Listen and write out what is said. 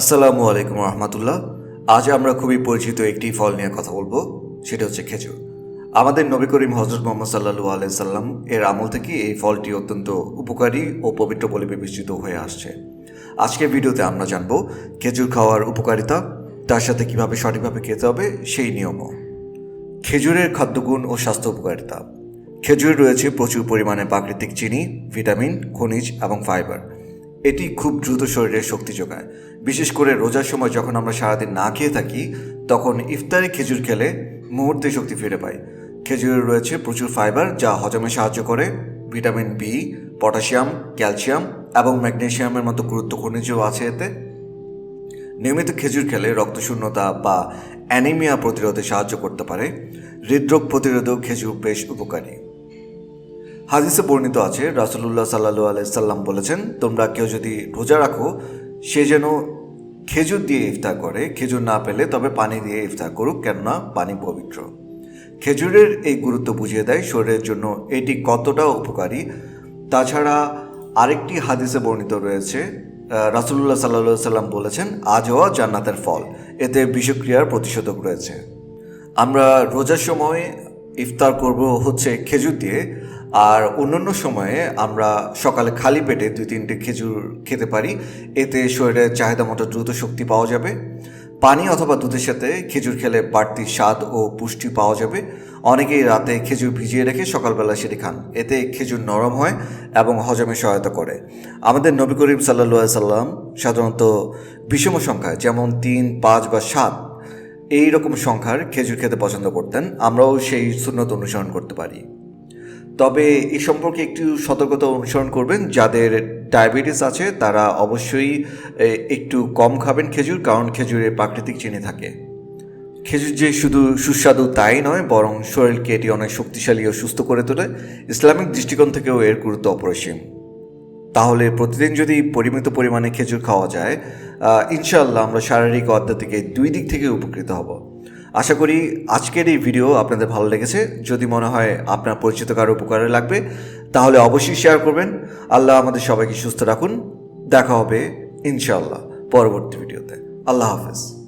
আসসালামু আলাইকুম রহমতুল্লাহ। আজ আমরা খুবই পরিচিত একটি ফল নিয়ে কথা বলব, সেটা হচ্ছে খেজুর। আমাদের নবী করিম হজরত মোহাম্মদ সাল্লাহু আলাইসাল্লাম এর আমল থেকে এই ফলটি অত্যন্ত উপকারী ও পবিত্র বলে বিবেচিত হয়ে আসছে। আজকের ভিডিওতে আমরা জানব খেজুর খাওয়ার উপকারিতা, তার সাথে কীভাবে সঠিকভাবে খেতে হবে সেই নিয়মও। খেজুরের খাদ্যগুণ ও স্বাস্থ্য উপকারিতা। খেজুরে রয়েছে প্রচুর পরিমাণে প্রাকৃতিক চিনি, ভিটামিন, খনিজ এবং ফাইবার। এটি খুব দ্রুত শরীরে শক্তি যোগায়। বিশেষ করে রোজার সময় যখন আমরা সারাদিন না খেয়ে থাকি, তখন ইফতারে খেজুর খেলে মুহূর্তে শক্তি ফিরে পাই। খেজুরে রয়েছে প্রচুর ফাইবার, যা হজমে সাহায্য করে। ভিটামিন বি, পটাশিয়াম, ক্যালসিয়াম এবং ম্যাগনেশিয়ামের মতো গুরুত্ব আছে এতে। নিয়মিত খেজুর খেলে রক্তশূন্যতা বা অ্যানিমিয়া প্রতিরোধে সাহায্য করতে পারে। হৃদরোগ প্রতিরোধেও খেজুর বেশ উপকারী। হাদিসে বর্ণিত আছে, রাসুলুল্লাহ সাল্লাহু আলাইসাল্লাম বলেছেন, তোমরা কেউ যদি রোজা রাখো, সে যেন খেজুর দিয়ে ইফতার করে। খেজুর না পেলে তবে পানি দিয়ে ইফতার করুক, কেননা পানি পবিত্র। খেজুরের এই গুরুত্ব বুঝিয়ে দেয়, শরীরের জন্য এটি কতটা উপকারী। তাছাড়া আরেকটি হাদিসে বর্ণিত রয়েছে রাসুল্লাহ সাল্লা সাল্লাম বলেছেন আজও জান্নাতের ফল। এতে বিষক্রিয়ার প্রতিষেধক রয়েছে। আমরা রোজার সময় ইফতার করব হচ্ছে খেজুর দিয়ে আর অন্যান্য সময়ে আমরা সকালে খালি পেটে দুই তিনটে খেজুর খেতে পারি। এতে শরীরের চাহিদা মতো দ্রুত শক্তি পাওয়া যাবে। পানি অথবা দুধের সাথে খেজুর খেলে বাড়তি স্বাদ ও পুষ্টি পাওয়া যাবে। অনেকেই রাতে খেজুর ভিজিয়ে রেখে সকালবেলা সেটি খান। এতে খেজুর নরম হয় এবং হজমে সহায়তা করে। আমাদের নবী করিম সাল্লা সাল্লাম সাধারণত বিষম সংখ্যায়, যেমন তিন, পাঁচ বা সাত এই রকম সংখ্যার খেজুর খেতে পছন্দ করতেন। আমরাও সেই সুন্নত অনুসরণ করতে পারি। তবে এই সম্পর্কে একটু সতর্কতা অনুসরণ করবেন। যাদের ডায়াবেটিস আছে তারা অবশ্যই এ, একটু কম খাবেন খেজুর কারণ খেজুরে প্রাকৃতিক চিনি থাকে। খেজুর যে শুধু সুস্বাদু তাই নয় বরং শরীরকে এটি অনেক শক্তিশালী ও সুস্থ করে তোলে। ইসলামিক দৃষ্টিকোণ থেকেও এর গুরুত্ব অপরিসীম। তাহলে প্রতিদিন যদি পরিমিত পরিমাণে খেজুর খাওয়া যায় আহ, ইনশাআল্লাহ আমরা শারীরিক ও এই দুই দিক থেকে উপকৃত হব। আশা করি আজকের এই ভিডিও আপনাদের ভালো লেগেছে। যদি মনে হয় আপনার পরিচিত কারও উপকারে লাগবে, তাহলে অবশ্যই শেয়ার করবেন। আল্লাহ আমাদের সবাইকে সুস্থ রাখুন। দেখা হবে ইনশাআল্লাহ পরবর্তী ভিডিওতে। আল্লাহ হাফেজ।